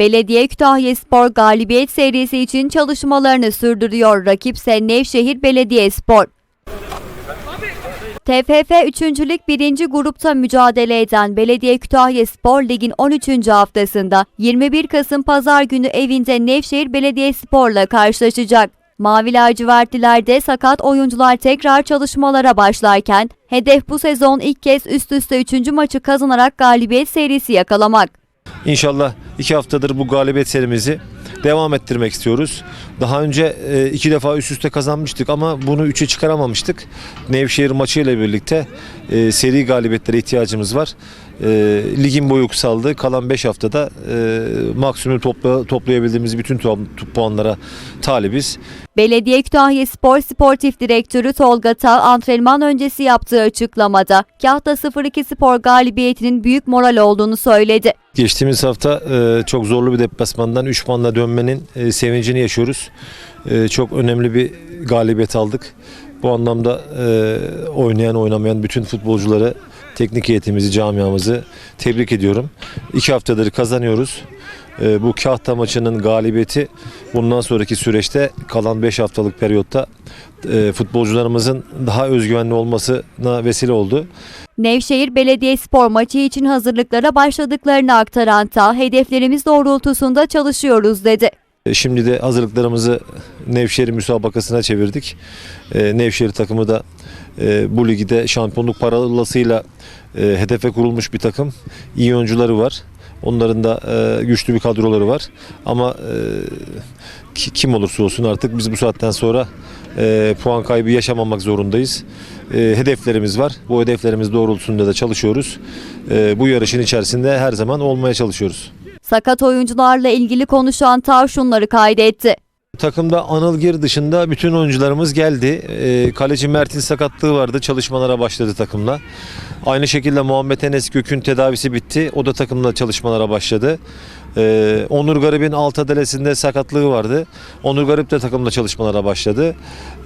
Belediye Kütahyaspor galibiyet serisi için çalışmalarını sürdürüyor. Rakipse Nevşehir Belediyespor. TFF 3. Lig 1. grupta mücadele eden Belediye Kütahyaspor Lig'in 13. haftasında 21 Kasım Pazar günü evinde Nevşehir Belediyespor'la karşılaşacak. Mavi lacivertlilerde sakat oyuncular tekrar çalışmalara başlarken hedef bu sezon ilk kez üst üste 3. maçı kazanarak galibiyet serisi yakalamak. İnşallah iki haftadır bu galibiyet serimizi devam ettirmek istiyoruz. Daha önce e, iki defa üst üste kazanmıştık ama bunu üçe çıkaramamıştık. Nevşehir maçıyla birlikte e, seri galibiyetlere ihtiyacımız var. E, ligin boyu kısaldı. Kalan 5 haftada e, maksimum topla, toplayabildiğimiz bütün to- puanlara talibiz. Belediye Kütahyaspor Sportif Direktörü Tolga Tağ antrenman öncesi yaptığı açıklamada Kahta 02 Spor galibiyetinin büyük moral olduğunu söyledi. Geçtiğimiz hafta e, çok zorlu bir deplasmandan 3 puanla dönmenin e, sevincini yaşıyoruz. E, çok önemli bir galibiyet aldık. Bu anlamda e, oynayan oynamayan bütün futbolcuları, teknik heyetimizi, camiamızı tebrik ediyorum. İki haftadır kazanıyoruz. E, bu Kahta maçının galibiyeti bundan sonraki süreçte kalan 5 haftalık periyotta e, futbolcularımızın daha özgüvenli olmasına vesile oldu. Nevşehir Belediyespor maçı için hazırlıklara başladıklarını aktaran Tağ, hedeflerimiz doğrultusunda çalışıyoruz dedi. E, Şimdi de hazırlıklarımızı Nevşehir müsabakasına çevirdik. E, Nevşehir takımı da e, bu ligde şampiyonluk parolasıyla e, hedefe kurulmuş bir takım. İyi oyuncuları var. Onların da güçlü bir kadroları var. Ama ki- kim olursa olsun artık biz bu saatten sonra puan kaybı yaşamamak zorundayız. Hedeflerimiz var. Bu hedeflerimiz doğrultusunda da çalışıyoruz. Bu yarışın içerisinde her zaman olmaya çalışıyoruz. Sakat oyuncularla ilgili konuşan Tağ şunları kaydetti. Takımda Anıl Gir dışında bütün oyuncularımız geldi. Ee, kaleci Mert'in sakatlığı vardı. Çalışmalara başladı takımla. Aynı şekilde Muhammed Enes Gök'ün tedavisi bitti. O da takımla çalışmalara başladı. Ee, Onur Garip'in alt adalesinde sakatlığı vardı. Onur Garip de takımla çalışmalara başladı.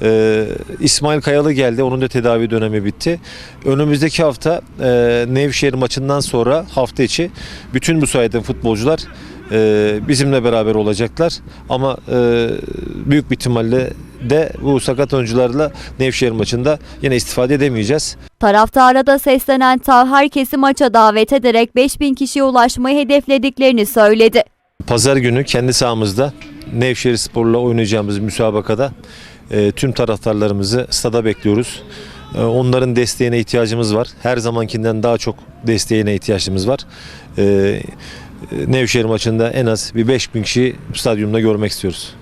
Ee, İsmail Kayalı geldi. Onun da tedavi dönemi bitti. Önümüzdeki hafta e, Nevşehir maçından sonra hafta içi bütün bu saydığım futbolcular e, bizimle beraber olacaklar. Ama e, büyük bir ihtimalle de bu sakat oyuncularla Nevşehir maçında yine istifade edemeyeceğiz. Taraftara da seslenen Tağ herkesi maça davet ederek 5000 kişiye ulaşmayı hedeflediklerini söyledi. Pazar günü kendi sahamızda Nevşehir Spor'la oynayacağımız müsabakada e, tüm taraftarlarımızı stada bekliyoruz. E, onların desteğine ihtiyacımız var. Her zamankinden daha çok desteğine ihtiyacımız var. E, Nevşehir maçında en az bir 5000 kişi stadyumda görmek istiyoruz.